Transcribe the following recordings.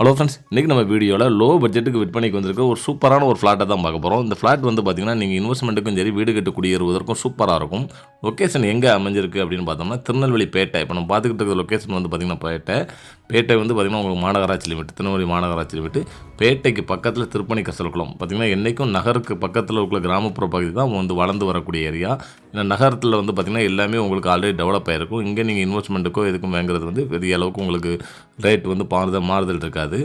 Hello friends இன்றைக்கி நம்ம வீடியோவில் லோ பட்ஜெட்டுக்கு விற்பனைக்கு வந்திருக்க ஒரு சூப்பரான ஒரு ஃப்ளாட்டை தான் பார்க்க போகிறோம் இந்த ஃப்ளாட் வந்து பார்த்திங்கன்னா நீங்கள் இன்வெஸ்ட்மெண்ட்டுக்கும் சரி வீடு கட்டு குடியேறுவதற்கும் சூப்பராக இருக்கும். லொக்கேஷன் எங்கே அமைஞ்சிருக்கு அப்படின்னு பார்த்தோம்னா திருநெல்வேலி பேட்டை. இப்போ நம்ம பார்த்துக்கிட்டு இருக்கிற லொக்கேஷன் வந்து பார்த்திங்கன்னா பேட்டை. பேட்டை வந்து பார்த்திங்கன்னா உங்களுக்கு மாநகராட்சி லிமிட் திருநெல்வேலி மாநகராட்சி லிமிட் பேட்டைக்கு பக்கத்தில் திருப்பணி கசல்குளம் பார்த்திங்கன்னா என்றைக்கும் நகருக்கு பக்கத்தில் இருக்கிற கிராமப்புற பகுதி தான் வந்து வளர்ந்து வரக்கூடிய ஏரியா நகரத்தில் வந்து பார்த்திங்கன்னா எல்லாமே உங்களுக்கு ஆல்ரெடி டெவலப் ஆகிருக்கும் இங்கே நீங்கள் இன்வெஸ்ட்மெண்ட்டுக்கோ எதுக்கும் வாங்குறது வந்து பெரிய அளவுக்கு உங்களுக்கு ரேட் வந்து மாறுதல் மாறுதல் இருக்காது.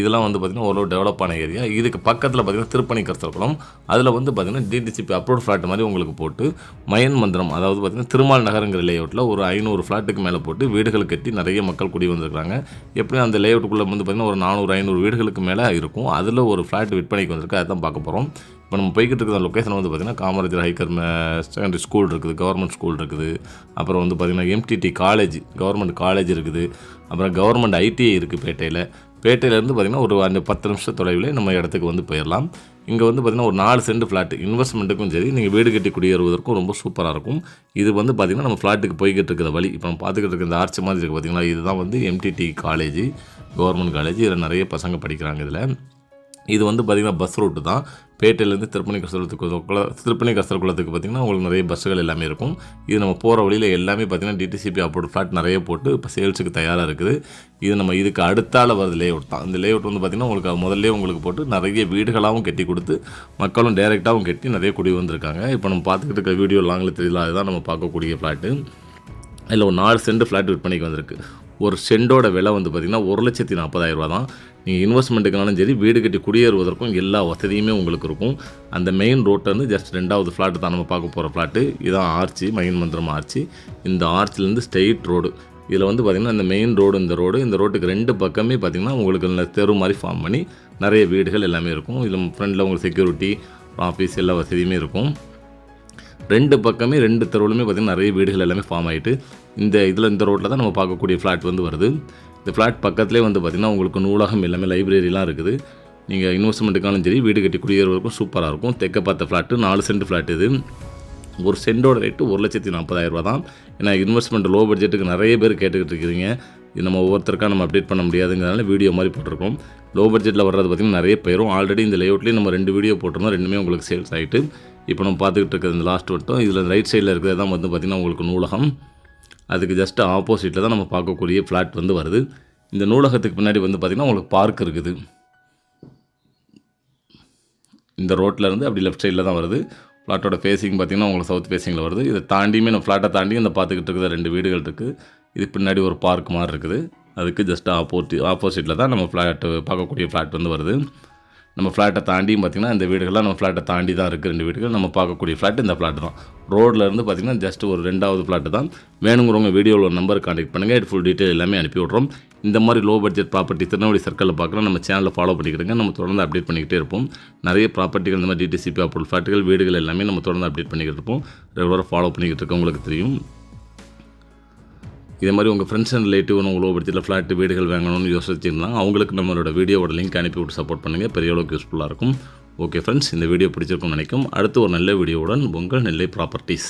இதெல்லாம் வந்து பார்த்திங்கன்னா ஓரளவு டெவலப் ஆன ஏரியா இதுக்கு பக்கத்தில் பார்த்திங்கன்னா திருப்பணி கருத்தர்குளம் அதில் வந்து பார்த்திங்கன்னா டிடிசிபி அப்ரோட் ஃப்ளாட் மாதிரி உங்களுக்கு போட்டு மயன் மந்திரம் அதாவது பார்த்திங்கன்னா திருமால் நகரங்கிற லேஅவுட்டில் ஒரு ஐநூறு ஃப்ளாட்டுக்கு மேலே போட்டு வீடுகள் கட்டி நிறைய மக்கள் குடி வந்திருக்காங்க எப்படியும் அந்த லேஅவுட்டுக்குள்ளே வந்து பார்த்திங்கன்னா ஒரு நானூறு ஐநூறு வீடுகளுக்கு மேலே இருக்கும். அதில் ஒரு ஃப்ளாட் விற்பனைக்கு வந்திருக்கு. அதை தான் பார்க்க போகிறோம் இப்போ நம்ம போய்கிட்டு இருக்கிற லொக்கேஷன் வந்து பார்த்திங்கன்னா காமராஜர் ஹைக்கர் செகண்டரி ஸ்கூல் இருக்குது கவர்மெண்ட் ஸ்கூல் இருக்குது. அப்புறம் வந்து பார்த்திங்கன்னா எம்டிடி காலேஜ் கவர்மெண்ட் காலேஜ் இருக்குது. அப்புறம் கவர்மெண்ட் ஐடிஐ இருக்குது பேட்டையில். பேட்டையிலேருந்து பார்த்திங்கன்னா ஒரு அந்த பத்து நிமிஷம் தொலைவில் நம்ம இடத்துக்கு வந்து போயிடலாம். இங்கே வந்து பார்த்திங்கன்னா ஒரு நாலு சென்ட் ஃப்ளாட் இன்வெஸ்ட்மெண்ட்டுக்கும் சரி நீங்கள் வீடு கட்டி குடியேறுவதற்கும் ரொம்ப சூப்பராக இருக்கும். இது வந்து பார்த்திங்கன்னா நம்ம ஃப்ளாட்டுக்கு போய்கிட்டு இருக்கிற வழி. இப்போ நம்ம பார்த்துக்கிட்டு இருக்க இந்த ஆர்ச்சி மாதிரி இருக்குது பார்த்திங்கன்னா இதுதான் வந்து எம்டிடி காலேஜ் கவர்மெண்ட் காலேஜ் இதில் நிறைய பசங்க படிக்கிறாங்க இதில். இது வந்து பார்த்திங்கன்னா பஸ் ரூட்டு தான். பேட்டையிலேருந்து திருப்பணி கசரத்துக்கு திருப்பணி கசரக்குளத்துக்கு பார்த்திங்கன்னா உங்களுக்கு நிறைய பஸ்ஸுகள் எல்லாமே இருக்கும். இது நம்ம போகிற வழியில் எல்லாமே பார்த்திங்கன்னா டிடிசிபி அப்ரோட் ஃப்ளாட் நிறைய போட்டு இப்போ சேல்ஸுக்கு தயாராக இருக்குது. இது நம்ம இதுக்கு அடுத்தால வருது லேஅவுட் தான். இந்த லேஅவுட் வந்து பார்த்திங்கன்னா உங்களுக்கு முதல்ல உங்களுக்கு போட்டு நிறைய வீடுகளாகவும் கட்டி கொடுத்து மக்களும் டைரெக்டாகவும் கட்டி நிறைய குடி வந்திருக்காங்க. இப்போ நம்ம பார்த்துக்கிட்டு இருக்க வீடியோ லாங்கில் தெரியல அதுதான் நம்ம பார்க்கக்கூடிய ஃப்ளாட்டு அதில் ஒரு நாலு சென்ட் ஃப்ளாட் விற்பனைக்கு வந்திருக்கு. ஒரு செண்டோட விலை வந்து பார்த்திங்கன்னா ஒரு லட்சத்தி நாற்பதாயிரம் ரூபா தான். நீங்கள் இன்வெஸ்ட்மெண்ட்டுக்குனாலும் சரி வீடு கட்டி குடியேறுவதற்கும் எல்லா வசதியுமே உங்களுக்கு இருக்கும். அந்த மெயின் ரோட்டிலேருந்து ஜஸ்ட் ரெண்டாவது ஃப்ளாட்டு தான் நம்ம பார்க்க போகிற ஃப்ளாட்டு இதான் ஆர்ச்சி மயின் மந்திரம் ஆர்ச்சி இந்த ஆர்ச்சிலேருந்து ஸ்ட்ரெயிட் ரோடு இதில் வந்து பார்த்திங்கன்னா இந்த மெயின் ரோடு இந்த ரோடு இந்த ரோட்டுக்கு ரெண்டு பக்கமே பார்த்திங்கன்னா உங்களுக்கு தெரு மாதிரி ஃபார்ம் பண்ணி நிறைய வீடுகள் எல்லாமே இருக்கும். இதில் ஃப்ரெண்டில் உங்களுக்கு செக்யூரிட்டி ஆஃபீஸ் எல்லா வசதியுமே இருக்கும். ரெண்டு பக்கமே ரெண்டு தெருவுலுமே பார்த்திங்கன்னா நிறைய வீடுகள் எல்லாமே ஃபார்ம் ஆகிட்டு இந்த இதில் இந்த ரோட்டில் தான் நம்ம பார்க்கக்கூடிய ஃப்ளாட் வந்து வருது. இந்த ஃப்ளாட் பக்கத்துலேயே வந்து பார்த்திங்கன்னா உங்களுக்கு நூலகம் எல்லாமே லைப்ரரிலாம் இருக்குது. நீங்கள் இன்வெஸ்ட்மெண்ட்டுக்காலும் சரி வீடு கட்டி குடியேறுவதற்கும் சூப்பராக இருக்கும். தெற்க பார்த்த ஃப்ளாட்டு நாலு சென்ட் ஃப்ளாட் இது. ஒரு சென்டோட ரேட்டு ஒரு லட்சத்தி நாற்பதாயிரம் ரூபா தான். ஏன்னா இன்வெஸ்ட்மெண்ட் லோ பட்ஜெட்டுக்கு நிறைய பேர் கேட்டுக்கிட்டு இருக்கிறீங்க. இது நம்ம ஒவ்வொருத்தருக்காக நம்ம அப்டேட் பண்ண முடியாதுங்கிறனால வீடியோ மாதிரி போட்டிருக்கோம். லோ பட்ஜெட்டில் வர்றது பார்த்திங்கன்னா நிறைய பேரும் ஆல்ரெடி இந்த லேஅவுட்லேயே நம்ம ரெண்டு வீடியோ போட்டிருந்தோம். ரெண்டுமே உங்களுக்கு சேல்ஸ் ஆகிட்டு இப்போ நம்ம பார்த்துக்கிட்டு இருக்கிறது இந்த லாஸ்ட் வட்டம். இதில் ரைட் சைடில் இருக்கிறது தான் வந்து பார்த்திங்கன்னா உங்களுக்கு நூலகம். அதுக்கு ஜஸ்ட் ஆப்போசிட்டில் தான் நம்ம பார்க்கக்கூடிய ஃப்ளாட் வந்து வருது. இந்த நூலகத்துக்கு பின்னாடி வந்து பார்த்திங்கன்னா உங்களுக்கு பார்க் இருக்குது. இந்த ரோட்டில் இருந்து அப்படி லெஃப்ட் சைடில் தான் வருது. ஃப்ளாட்டோட ஃபேஸிங் பார்த்திங்கன்னா உங்களுக்கு சவுத் ஃபேஸிங்கில் வருது. இதை தாண்டியுமே நம்ம ஃப்ளாட்டை தாண்டி இந்த பார்த்துக்கிட்டு இருக்கிற ரெண்டு வீடுகள் இருக்குது இது பின்னாடி ஒரு பார்க் மாதிரி இருக்குது. அதுக்கு ஜஸ்ட் ஆப்போட்டி ஆப்போசிட்டில் தான் நம்ம ஃப்ளாட்டு பார்க்கக்கூடிய ஃப்ளாட் வந்து வருது. நம்ம ஃப்ளாட்டை தாண்டியும் பார்த்திங்கன்னா இந்த வீடுகள்லாம் நம்ம ஃப்ளாட்டை தாண்டி தான் இருக்குது ரெண்டு வீடுகள் நம்ம பார்க்கக்கூடிய ஃப்ளாட் இந்த ஃப்ளாட் தான். ரோட்டில் இருந்து பார்த்திங்கன்னா ஜஸ்ட் ஒரு ரெண்டாவது ஃப்ளாட்டு தான். வேணுங்கிறவங்க வீடியோவில் ஒரு நம்பர் கான்டெக்ட் பண்ணுங்கள் ஃபுல் டீட்டெயில் எல்லாமே அனுப்பி விட்றோம். இந்த மாதிரி லோ பட்ஜெட் ப்ராப்பர்ட்டி திருநெல்வேலி சர்க்கிளில் பார்க்குறோம் நம்ம சேனலில் ஃபாலோ பண்ணிக்கிடுங்க நம்ம தொடர்ந்து அப்டேட் பண்ணிக்கிட்டே இருப்போம். நிறைய ப்ராப்பர்ட்டிகள் இந்த மாதிரி டிடிசிபி அப்ரூவல் ஃப்ளாட்டுகள் வீடுகள் எல்லாமே நம்ம தொடர்ந்து அப்டேட் பண்ணிக்கிட்டு இருப்போம். ரெகுலராக ஃபாலோ பண்ணிக்கிட்டு இருக்கோம் உங்களுக்கு தெரியும். இதே மாதிரி உங்கள் ஃப்ரெண்ட்ஸ் அண்ட் ரிலேட்டிவ் உங்கள் லோ பட்ஜெட்டில் வீடுகள் வாங்கணும்னு யோசிச்சிங்கன்னா அவங்களுக்கு நம்மளோட வீடியோவோட லிங்க் அனுப்பி விட்டு சப்போர்ட் பண்ணுங்கள் பெரிய அளவுக்கு யூஸ்ஃபுல்லாக இருக்கும். ஓகே ஃப்ரெண்ட்ஸ் இந்த வீடியோ பிடிச்சிருக்கும்னு நினைக்கும். அடுத்து ஒரு நல்ல வீடியோவுடன் உங்கள் நெல்லை ப்ராப்பர்ட்டிஸ்